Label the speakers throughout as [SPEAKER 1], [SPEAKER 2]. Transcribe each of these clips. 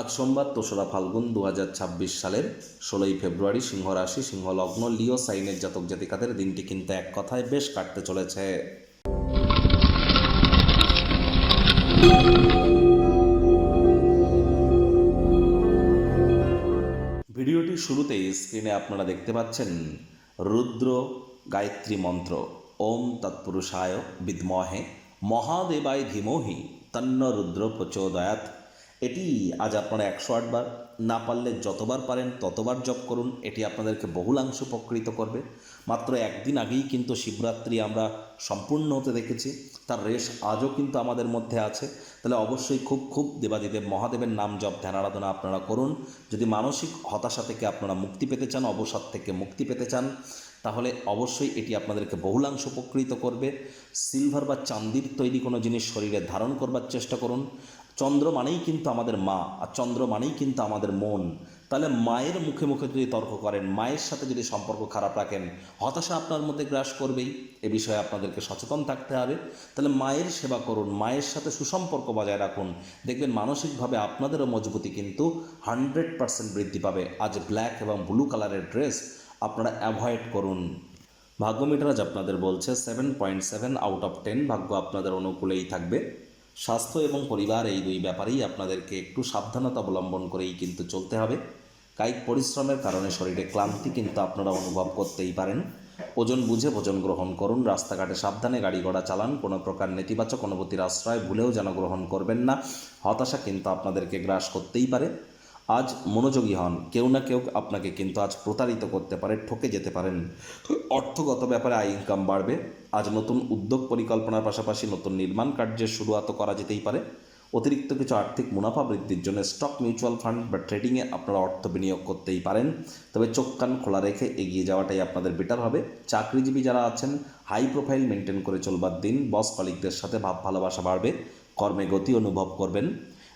[SPEAKER 1] আজ সোমবার দোসরা ফাল্গুন দু হাজার ছাব্বিশ সালের ষোলোই ফেব্রুয়ারি সিংহ রাশি সিংহ লগ্ন লিও সাইনের জাতক জাতিকাদের দিনটি কিন্তু এক কথায় বেশ কাটতে চলেছে। ভিডিওটির শুরুতেই স্ক্রিনে আপনারা দেখতে পাচ্ছেন রুদ্র গায়ত্রী মন্ত্র, ওম তৎপুরুষায় বিদ্মহে, মহাদেবায় ধীমহি, তন্ন রুদ্র প্রচোদয়াত এটি আজ আপনারা একশো আটবার না পারলে যতবার পারেন ততবার জপ করুন। এটি আপনাদেরকে বহুলাংশ উপকৃত করবে। মাত্র একদিন আগেই কিন্তু শিবরাত্রি আমরা সম্পূর্ণ হতে দেখেছি। তার রেশ আজও কিন্তু আমাদের মধ্যে আছে। তাহলে অবশ্যই খুব খুব দেবাদিদেব মহাদেবের নাম জপ, ধ্যান, আরাধনা আপনারা করুন। যদি মানসিক হতাশা থেকে আপনারা মুক্তি পেতে চান, অবসাদ থেকে মুক্তি পেতে চান তাহলে অবশ্যই এটি আপনাদেরকে বহুলাংশ উপকৃত করবে। সিলভার বা চান্দির তৈরি কোনো জিনিস শরীরে ধারণ করবার চেষ্টা করুন। চন্দ্র মানেই কিন্তু আমাদের মা, আর চন্দ্র মানেই কিন্তু আমাদের মন। তাহলে মায়ের মুখে মুখে যদি তর্ক করেন, মায়ের সাথে যদি সম্পর্ক খারাপ রাখেন, হতাশা আপনার মধ্যে গ্রাস করবেই। এ বিষয়ে আপনাদেরকে সচেতন থাকতে হবে। তাহলে মায়ের সেবা করুন, মায়ের সাথে সুসম্পর্ক বজায় রাখুন। দেখবেন মানসিকভাবে আপনাদেরও মজবুতি কিন্তু হান্ড্রেড পার্সেন্ট বৃদ্ধি পাবে। আজ ব্ল্যাক এবং ব্লু কালারের ড্রেস আপনারা অ্যাভয়েড করুন। ভাগ্য মিটার আপনাদের বলছে seven point seven out of ten ভাগ্য আপনাদের অনুকূলেই থাকবে। স্বাস্থ্য এবং পরিবার এই দুই ব্যাপারেই আপনাদেরকে একটু সাবধানতা অবলম্বন করেই কিন্তু চলতে হবে। কায়িক পরিশ্রমের কারণে শরীরে ক্লান্তি কিন্তু আপনারা অনুভব করতেই পারেন। ওজন বুঝে ভোজন গ্রহণ করুন, রাস্তাঘাটে সাবধানে গাড়ি ঘোড়া চালান, কোনো প্রকার নেতিবাচক অনুভূতির আশ্রয় ভুলেও যেন গ্রহণ করবেন না। হতাশা কিন্তু আপনাদেরকে গ্রাস করতেই পারে। আজ মনোযোগী হন। কেউ না কেউ আপনাকে কিন্তু আজ প্রতারিত করতে পারে, ঠকে যেতে পারেন। অর্থগত ব্যাপারে আয় ইনকাম বাড়বে। আজ নতুন উদ্যোগ পরিকল্পনার পাশাপাশি নতুন নির্মাণ কার্যের শুরুয়াতও করা যেতেই পারে। অতিরিক্ত কিছু আর্থিক মুনাফা বৃদ্ধির জন্য স্টক মিউচুয়াল ফান্ড বা ট্রেডিংয়ে আপনারা অর্থ বিনিয়োগ করতেই পারেন। তবে চোখ কান খোলা রেখে এগিয়ে যাওয়াটাই আপনাদের বেটার হবে। চাকরিজীবী যারা আছেন হাই প্রোফাইল মেনটেন করে চলবার দিন বস কলিকদের সাথে ভাব ভালোবাসা বাড়বে। কর্মে গতি অনুভব করবেন।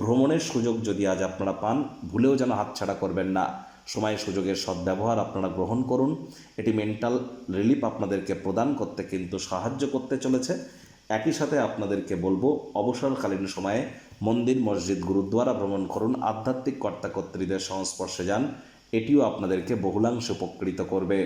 [SPEAKER 1] ভ্রমণের সুযোগ যদি আজ আপনারা পান, ভুলেও যেন হাতছাড়া করবেন না। সময় সুযোগের সদ্ব্যবহার আপনারা গ্রহণ করুন। এটি মেন্টাল রিলিফ আপনাদেরকে প্রদান করতে কিন্তু সাহায্য করতে চলেছে। একই সাথে আপনাদেরকে বলব, অবসরকালীন সময়ে মন্দির, মসজিদ, গুরুদ্বারা ভ্রমণ করুন। আধ্যাত্মিক কর্তাকর্ত্রীদের সংস্পর্শে যান। এটিও আপনাদেরকে বহুলাংশ উপকৃত করবে।